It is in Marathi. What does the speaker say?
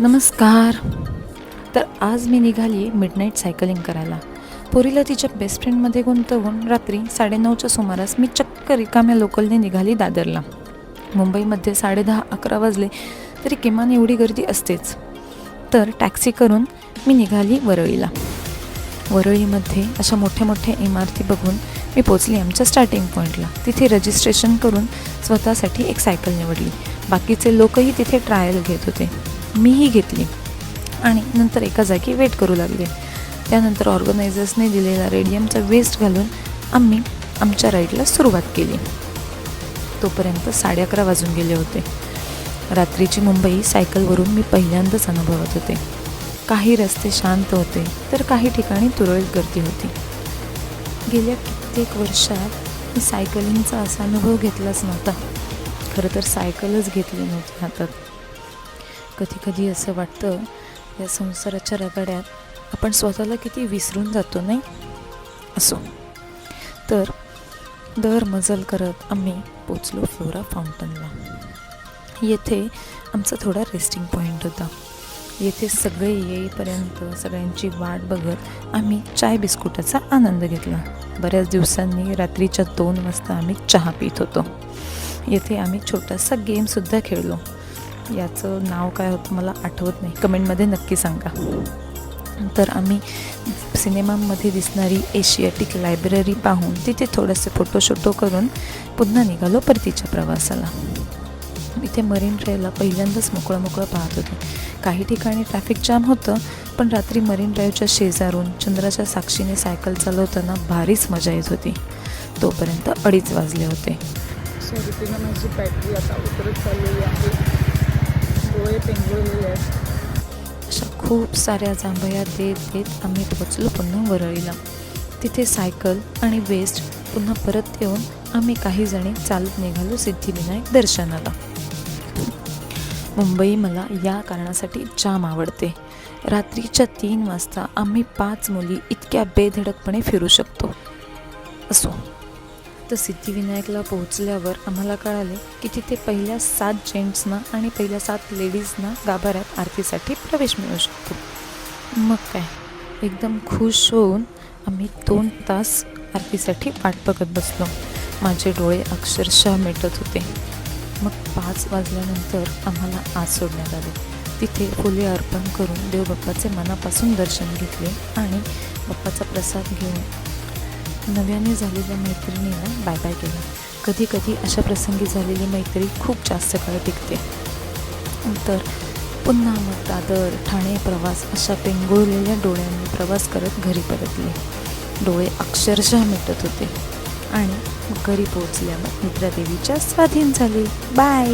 नमस्कार. तर आज मी निघाली मिडनाईट सायकलिंग करायला. पोरीला तिच्या बेस्ट फ्रेंडमध्ये गुंतवून रात्री साडेनऊच्या सुमारास मी चक्क रिकाम्या लोकलने निघाली दादरला. मुंबईमध्ये साडेदहा अकरा वाजले तरी किमान एवढी गर्दी असतेच. तर टॅक्सी करून मी निघाली वरळीला. वरळीमध्ये अशा मोठ्या मोठ्या इमारती बघून मी पोचली आमच्या स्टार्टिंग पॉईंटला तिथे रजिस्ट्रेशन करून स्वतःसाठी एक सायकल निवडली. बाकीचे लोकही तिथे ट्रायल घेत होते. मीही घेतली. आणि नंतर एका जागी वेट करू लागले. त्यानंतर ऑर्गनायझर्सने दिलेला रेडियमचा वेस्ट घालून आम्ही आमच्या राईडला सुरुवात केली. तोपर्यंत साडे अकरा वाजून गेले होते. रात्रीची मुंबई सायकलवरून मी पहिल्यांदाच अनुभवत होते. काही रस्ते शांत होते तर काही ठिकाणी तुरळक गर्दी होती. गेल्या कित्येक वर्षात मी सायकलिंगचा असा अनुभव घेतलाच नव्हता. खरं तर सायकलच घेतली नव्हती हातात. कधी कधी असं वाटतं या संसाराच्या रगाड्यात आपण स्वतःला किती विसरून जातो नाही? असो. तर दर मजल करत आम्ही पोचलो फ्लोरा फाउंटनला. येथे आमचा थोडा रेस्टिंग पॉईंट होता. येथे सगळे येईपर्यंत सगळ्यांची वाट बघत आम्ही चाय बिस्कुटाचा आनंद घेतला. बऱ्याच दिवसांनी रात्रीच्या दोन वाजता आम्ही चहा पित होतो. येथे आम्ही छोटासा गेमसुद्धा खेळलो. याचं नाव काय होतं मला आठवत नाही. कमेंटमध्ये नक्की सांगा. तर आम्ही सिनेमामध्ये दिसणारी एशियाटिक लायब्ररी पाहून तिथे थोडेसे फोटोशोटो करून पुन्हा निघालो परतीच्या प्रवासाला. इथे मरीन ड्राईव्हला पहिल्यांदाच मोकळं मोकळं पाहत होते. काही ठिकाणी ट्रॅफिक जाम होतं पण रात्री मरीन ड्राईव्हच्या शेजारून चंद्राच्या साक्षीने सायकल चालवताना भारीच मजा येत होती. तोपर्यंत अडीच वाजले होते. सॉरी माझी बॅटरी आता उतरत चाललेली आहे. डोळे पेंगळलेले आहेत. अशा खूप साऱ्या जांभया देत देत आम्ही पोचलो पुन्हा वरळीला. तिथे सायकल आणि वेस्ट पुन्हा परत येऊन आम्ही काही जणी चालत निघालो सिद्धिविनायक दर्शनाला. मुंबई मला या कारणासाठी जाम आवडते. रात्रीच्या तीन वाजता आम्ही पाच मुली इतक्या बेधडकपणे फिरू शकतो. असो. तर सिद्धिविनायकला पोहोचल्यावर आम्हाला कळाले की तिथे पहिल्या सात जेंट्सना आणि पहिल्या सात लेडीजना गाभाऱ्यात आरतीसाठी प्रवेश मिळू शकतो. मग काय? एकदम खुश होऊन आम्ही दोन तास आरतीसाठी वाट बघत बसलो. माझे डोळे अक्षरशः मिटत होते. मग पाच वाजल्यानंतर आम्हाला आत सोडण्यात आले. तिथे फुले अर्पण करून देवबाप्पाचे मनापासून दर्शन घेतले आणि बाप्पाचा प्रसाद घेऊन नव्याने झालेल्या मैत्रिणीनं बाय बाय केलं. कधी कधी अशा प्रसंगी झालेली मैत्री खूप जास्त काळ टिकते. तर पुन्हा मग दादर ठाणे प्रवास अशा पेंगुळलेल्या डोळ्यांनी प्रवास करत घरी परतले. डोळे अक्षरशः मिटत होते आणि घरी पोहोचल्यावर निद्रादेवीच्या स्वाधीन झाले. बाय